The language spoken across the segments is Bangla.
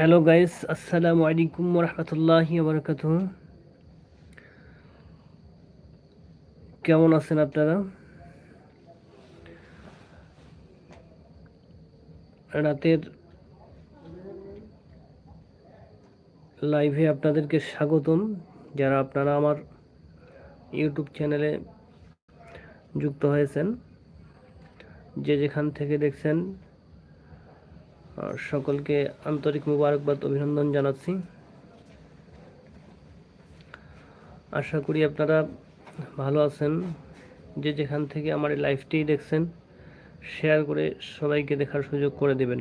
হ্যালো গাইস আসসালামু আলাইকুম রহমতুল্লাহি বরকাত কেমন আছেন আপনারা? রাতের লাইভে আপনাদেরকে স্বাগতম। যারা আপনারা আমার ইউটিউব চ্যানেলে যুক্ত হয়েছেন, যে যেখান থেকে দেখছেন সকলকে আন্তরিক মুবারকবাদ, অভিনন্দন জানাচ্ছি। আশা করি আপনারা ভালো আছেন। যে যেখান থেকে আমার এই লাইভটি দেখছেন শেয়ার করে সবাইকে দেখার সুযোগ করে দেবেন।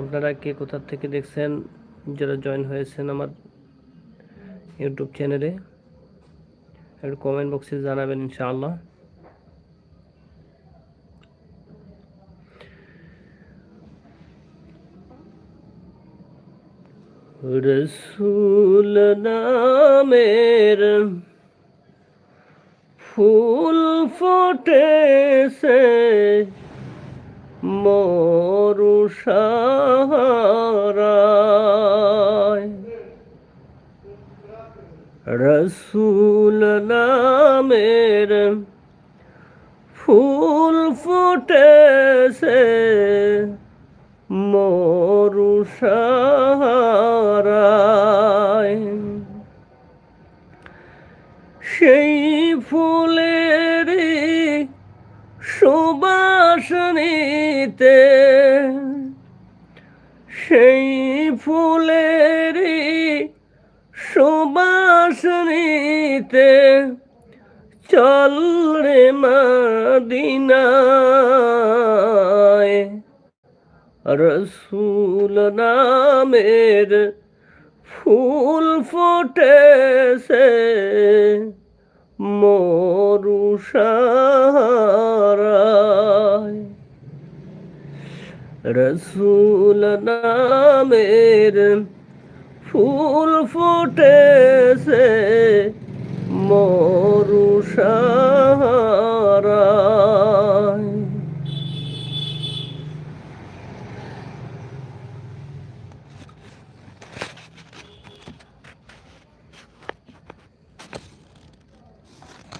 আপনারা কে কোথা থেকে দেখছেন, যারা জয়েন হয়েছেন আমার ইউটিউব চ্যানেলে একটু কমেন্ট বক্সে জানাবেন ইনশাআল্লাহ। রসুল নামের ফুল ফোটেছে মরু সাহারায় রসুল নামের ফুল ফুটেছে সাহারায়। সেই ফুলের সুবাস নিতে সেই ফুলের সুবাস নিতে চল রে মদিনায়। রসুল নামের ফুল ফোটেছে মরু সারায় রসুল নামের ফুল ফুটেছে মরু সাহারায়